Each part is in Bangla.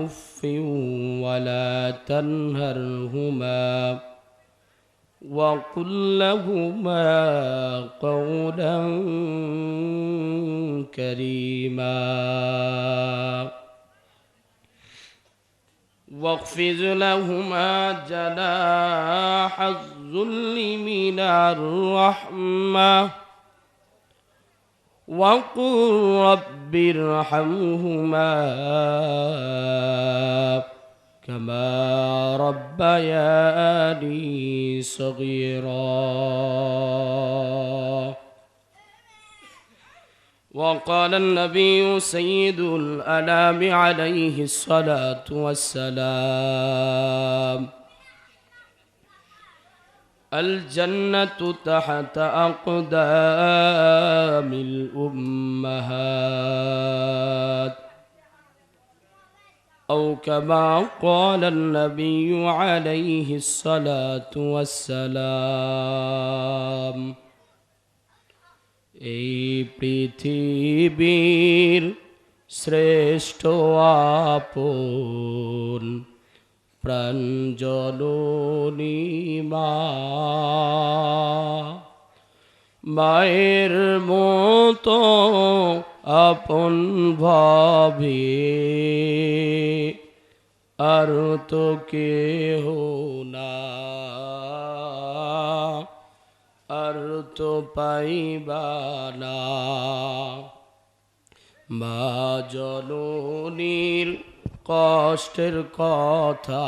أف ولا تنهرهما وقل لهما قولا كريما واخفض لهما جناح الذل من الرحمة وقل رب ارحمهما كما ربياني صغيرا. وقال النبي سيد الأنام عليه الصلاة والسلام الجنة تحت أقدام الأمهات أو كما قال النبي عليه الصلاة والسلام এই পৃথিবীর শ্রেষ্ঠ আপন প্রাঞ্জলনী মায়ের মতো আপন ভাবে আর তো কেহ না। আর তো পাইবা না। মা জননীর কষ্টের কথা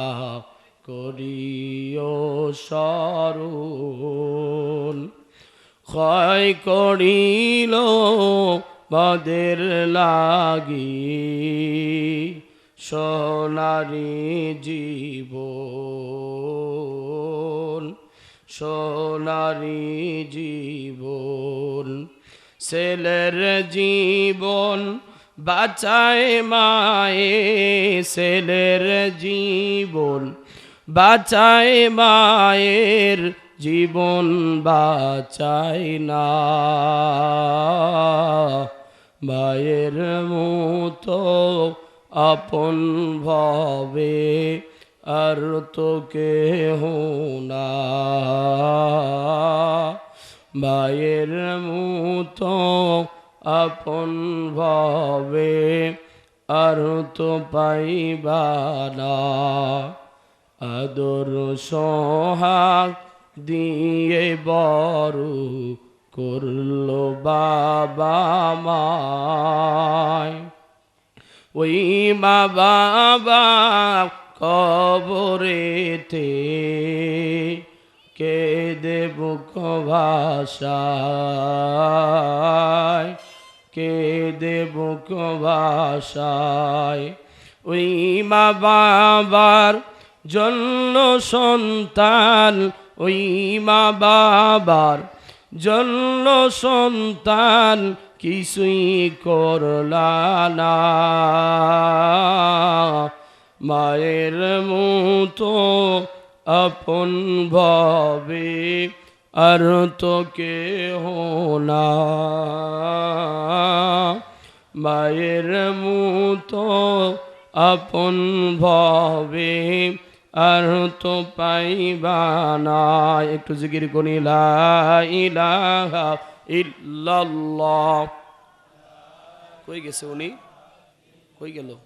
করিও স্মরণ। ক্ষয় করিল বাদের লাগি সোনারি জীবন সোনারি জীবন ছেলের জীবন বাঁচায় মায়ে ছেলের জীবন, বাঁচায় মায়ের জীবন বাঁচায় না। মায়ের মতো আপন ভাবে আর তো কেহ না। মায়ের মতো আপন ভাবে আর তো পাইবা না। আদর সোহাগ দিয়ে বড় করল বাবা মায়। ওই মা বাবা কবরেতে কে দেব ভাষায় কে দেব ভাষায় ওই মা বাবার জন্য সন্তান, ওই মা বাবার জন্য সন্তান কিছুই করলা না। মায়ের মতো আপন ভাবে আর তো কেহ না। মায়ের মতো আপন ভাবে আর তো পাইবা না। একটু জিকির করি ইলাহা কই গেছে উনি? কই গেল?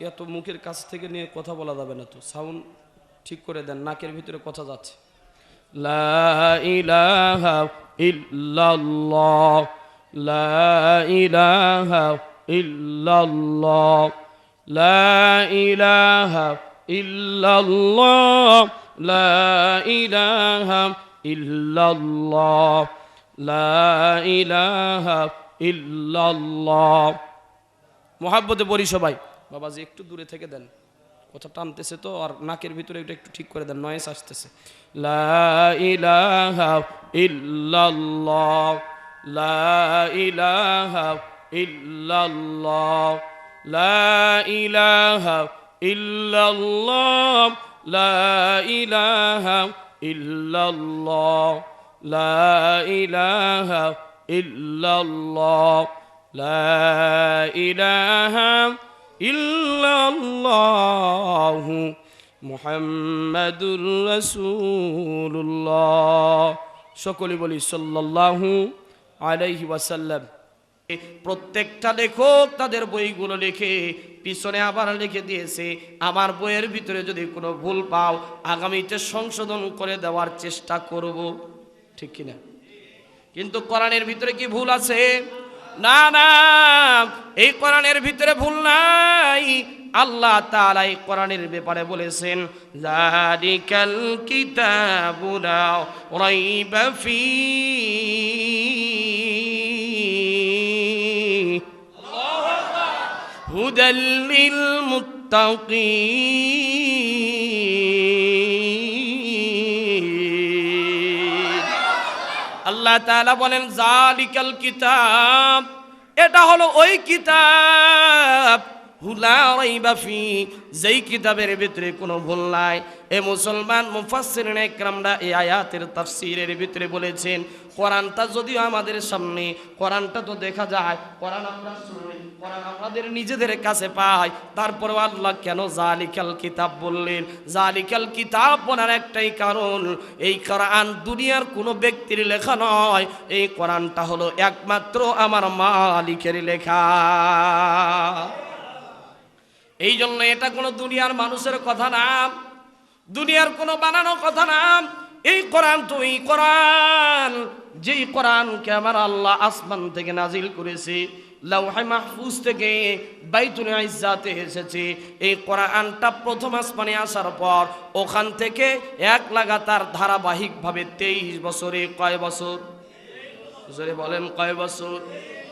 এত মুখের কাছ থেকে নিয়ে কথা বলা যাবে না তো। সাউন্ড ঠিক করে দেন, নাকের ভিতরে কথা যাচ্ছে। লা ইলাহা ইল্লাল্লাহ, লা ইলাহা ইল্লাল্লাহ, লা ইলাহা ইল্লাল্লাহ, লা ইলাহা ইল্লাল্লাহ, লা ইলাহা ইল্লাল্লাহ। মহাব্বতে পড়ি সবাই। বাবাজি, একটু দূরে থেকে দেন। কথা টানতেছে তো, আর নাকের ভিতরে এটা একটু ঠিক করে দেন নয়েস আসতেছে। লা ইলাহা ইল্লাল্লাহ, লা ইলাহা ইল্লাল্লাহ, লা ইলাহা ইল্লাল্লাহ, লা ইলাহা ইল্লাল্লাহ, লা ইলাহা ইল্লাল্লাহ, লা ইলাহা ইল্লাল্লাহু মুহাম্মাদুর রাসূলুল্লাহ। সকলে বলি সাল্লাল্লাহু আলাইহি ওয়াসাল্লাম। প্রত্যেকটা লেখক তাদের বইগুলো লিখে পিছনে আবার লিখে দিয়েছে, আমার বইয়ের ভিতরে যদি কোনো ভুল পাও, আগামীতে সংশোধন করে দেওয়ার চেষ্টা করব। ঠিক কিনা? কিন্তু কোরআনের ভিতরে কি ভুল আছে? না না, এই কোরআনের ভিতরে ভুল নাই। আল্লাহ তাআলা এই কোরআনের ব্যাপারে বলেছেন জালিকাল কিতাবু লা রাইবা ফি হুদাল মুত্তাকিন। আল্লাহ তাআলা বলেন জালিকাল কিতাব। এটা হলো ওই কিতাব হুলা রাইবা ফি, যেই কিতাবের ভিতরে কোনো ভুল নাই। এ মুসলমান মুফাসসিরিন একরামরা এই আয়াতের তাফসীরের ভিতরে বলেছেন, কোরআনটা যদিও আমাদের সামনে, কোরআনটা তো দেখা যায়, কোরআন আমরা শুনি, কোরআন আমাদের নিজেদের কাছে পাই তারপরে আল্লাহ কেন জালিকাল কিতাব বললেন? জালিকাল কিতাব বলার একটাই কারণ, এই কোরআন দুনিয়ার কোনো ব্যক্তির লেখা নয়, এই কোরআনটা হলো একমাত্র আমার মালিকের লেখা। এই জন্য এটা কোনো দুনিয়ার মানুষের কথা না দুনিয়ার কোনো বানানো কথা না এই কোরআন তো এই কোরআন, যেই কোরআনকে আমার আল্লাহ আসমান থেকে নাজিল করেছে, লাউহে মাহফুজ থেকে বাইতুল ইজ্জাতে এসেছে। এই কোরআনটা প্রথম আসমানে আসার পর ওখান থেকে এক লাগাতার ধারাবাহিকভাবে তেইশ বছরে কয় বছর? বলেন, কয় বছর?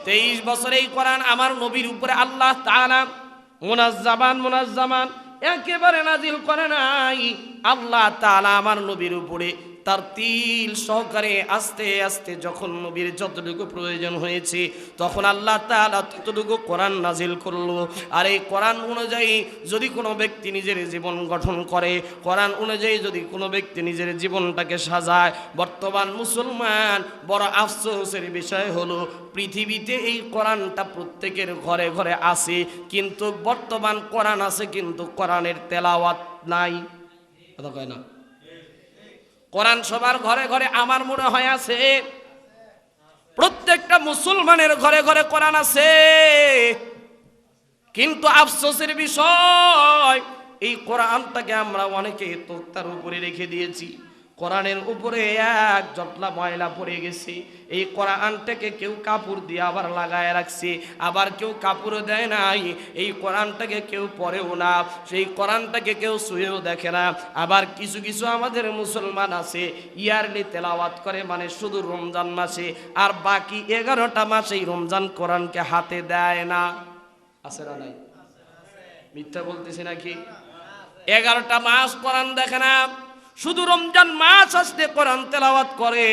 তেইশ বছরে এই কোরআন আমার নবীর উপরে আল্লাহ তাআলা মুনাজ্জামান মুনাজ্জামান একেবারে নাজিল করে নাই। আল্লাহ তালা আমার নবীর উপরে তার তিল সহকারে আস্তে আস্তে যখন নবীর যতটুকু প্রয়োজন হয়েছে, তখন আল্লাহ তালা ততটুকু কোরআন নাজিল করল। আর এই কোরআন অনুযায়ী যদি কোনো ব্যক্তি নিজের জীবন গঠন করে, কোরআন অনুযায়ী যদি কোনো ব্যক্তি নিজের জীবনটাকে সাজায়, বর্তমান মুসলমান বড় আফসোসের বিষয় হলো, পৃথিবীতে এই কোরআনটা প্রত্যেকের ঘরে ঘরে আছে, কিন্তু বর্তমান কোরআন আছে, কিন্তু কোরআনের তেলাওয়াত নাই। কথা কয় না? কোরআন সবার ঘরে ঘরে আমার মনে হয় আছে। প্রত্যেকটা মুসলমানের ঘরে ঘরে কোরআন আছে। কিন্তু আফসোসের বিষয়, এই কোরআনটাকে আমরা অনেকে তোক্তার উপরে রেখে দিয়েছি। কোরআনের উপরে এক জটলা ময়লা পড়ে গেছে। এই কোরআনটাকে কেউ কাপড় দিয়ে আবার লাগায় রাখছে, আবার কেউ কাপড়ও দেয় নাই। এই কোরআনটাকে কেউ পরেও না, সেই কোরআনটাকে কেউ শুয়েও দেখে না। আবার কিছু কিছু আমাদের মুসলমান আছে, ইয়ারলি তেলাওয়াত করে মানে শুধু রমজান মাসে, আর বাকি এগারোটা মাস এই রমজান কোরআনকে হাতে দেয় না। আছে না নাই? মিথ্যা বলতেছি নাকি? এগারোটা মাস কোরআন দেখে না। শুধু রমজান মাস আসতে কোরআন তেলাওয়াত করে,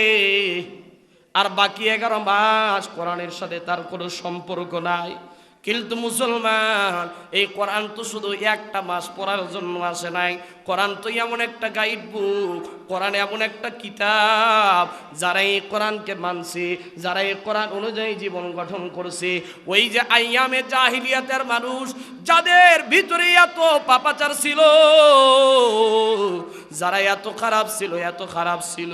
আর বাকি এগারো মাস কোরআনের সাথে তার কোনো সম্পর্ক নাই। কিন্তু মুসলমান, এই কোরআন তো শুধু একটা মাস পড়ার জন্য আসে নাই। কোরআন তো এমন একটা গাইড বুক কোরআন এমন একটা কিতাব, যারা এই কোরআনকে মানছে, যারা এই কোরআন অনুযায়ী জীবন গঠন করছে। ওই যে আইয়ামে জাহিলিয়াতের মানুষ, যাদের ভিতরে এত পাপাচার ছিল যারা এত খারাপ ছিল, এত খারাপ ছিল।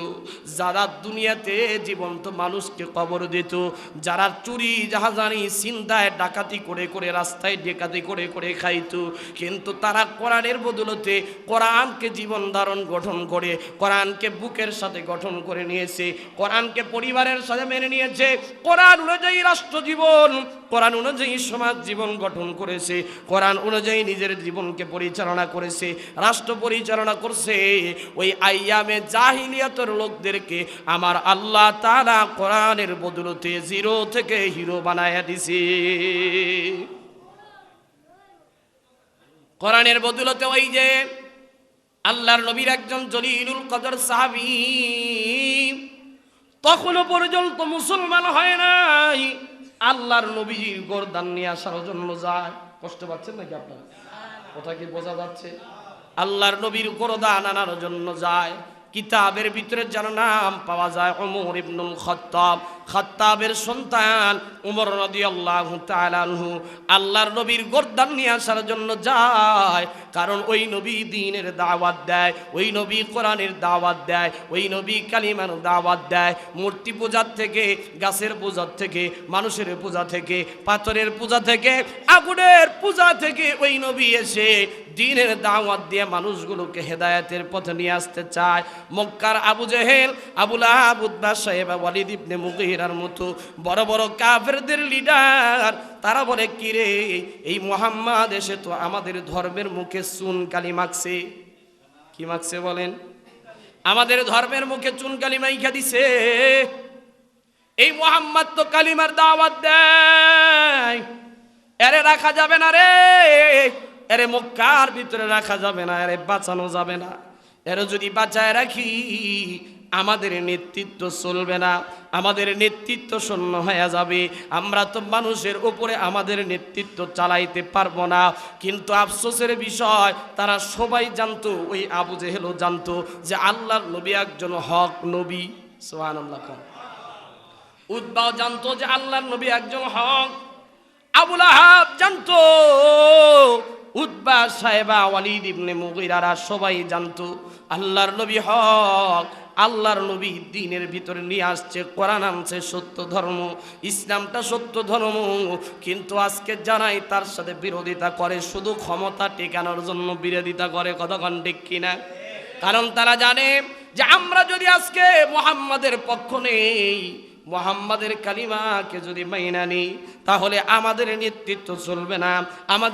যারা দুনিয়াতে জীবন্ত মানুষকে কবর দিত, যারা চুরি, জাহাজানি চিন্তায় ডাকাতি করে করে, রাস্তায় ডেকাতি করে করে খাইত। কিন্তু তারা কোরআনের বদলতে কোরআনকে জীবন ধারণ গঠন করে, কোরআনকে বুকের সাথে গঠন করে নিয়েছে, কোরআনকে পরিবারের সাথে মেনে নিয়েছে। কোরআন অনুযায়ী রাষ্ট্র জীবন কোরআন অনুযায়ী সমাজ জীবন গঠন করেছে, কোরআন অনুযায়ী নিজের জীবনকে পরিচালনা করেছে, রাষ্ট্র পরিচালনা করছে। ওই আইয়ামে জাহিলিয়াতের লোকদেরকে আমার আল্লাহ তাআলা কোরআনের বদলতে জিরো থেকে হিরো বানায়া দিছে। কোরআনের বদলতে ওই যে আল্লাহর নবীর একজন জলিলুল কদর সাহাবী, তখনও পর্যন্ত মুসলমান হয় নাই। আল্লাহর নবীজির গোরদান নিয়ে আসার জন্য যায়। কষ্ট পাচ্ছেন নাকি আপনার? কথা কি বোঝা যাচ্ছে? আল্লাহর নবীর গোরদান আনার জন্য যায়। কিতাবের ভিতরে যার নাম পাওয়া যায় অমর ইবনুল খত্তাব। খাত্তাবের সন্তান উমর নদী আল্লাহ তালানহু আল্লাহর নবীর গোরদান নিয়ে আসার জন্য যায়। কারণ ওই নবী দিনের দাওয়াত দেয়, ওই নবী কোরআনের দাওয়াত দেয়, ওই নবী কালিমার দাওয়াত দেয়। মূর্তি পূজার থেকে, গাছের পূজার থেকে, মানুষের পূজা থেকে, পাথরের পূজা থেকে, আগুনের পূজা থেকে ওই নবী এসে দিনের দাওয়াত দিয়ে মানুষগুলোকে হেদায়তের পথে নিয়ে আসতে চায়। মক্কার আবু জেহেল আবুল আবুদ্দা সাহেব ওয়ালিদ ইবনে মুগিরার মতো বড় বড় কাফেরদের লিডার তারা বলে কি রে এই মোহাম্মদ এসে তো আমাদের ধর্মের মুখে চুন কালি মাখছে। কি মাখছে বলেন? আমাদের ধর্মের মুখে চুন কালি মাইখা দিছে। এই মোহাম্মদ তো কালিমার দাওয়াত দেয়। এরে রাখা যাবে না রে। এরে মক্কার ভিতরে রাখা যাবে না। এরে বাঁচানো যাবে না। এরে যদি বাঁচায় রাখি আমাদের নেতৃত্ব চলবে না, আমাদের নেতৃত্ব শূন্য হয়ে যাবে। আমরা তো মানুষের উপরে আমাদের নেতৃত্ব চালাইতে পারব না। কিন্তু আফসোসের বিষয়, তারা সবাই জানতো, ওই আবু জেহেলও জানতো যে আল্লাহর নবী একজন হক নবী। সোহান আল্লাহ উদ্বাও জানতো যে আল্লাহর নবী একজন হক। আবুল আহাব জানতো, উদ্বা সাহেবা ওয়ালিদ ইবনে মুগিরারা সবাই জানতো, আল্লাহর নবী হক। আল্লাহর নবী দিনের ভিতরে নিয়ে আসছে, কোরআন আনছে, সত্য ধর্ম, ইসলামটা সত্য ধর্ম। কিন্তু আজকে জানাই তার সাথে বিরোধিতা করে, শুধু ক্ষমতা টেকানোর জন্য বিরোধিতা করে কতক্ষণ ঠিক কিনা? কারণ তারা জানে যে আমরা যদি আজকে মোহাম্মদের পক্ষ নেই, মোহাম্মদের কালিমাকে যদি মাইনা নিই, তাহলে আমাদের নেতৃত্ব চলবে না। আমাদের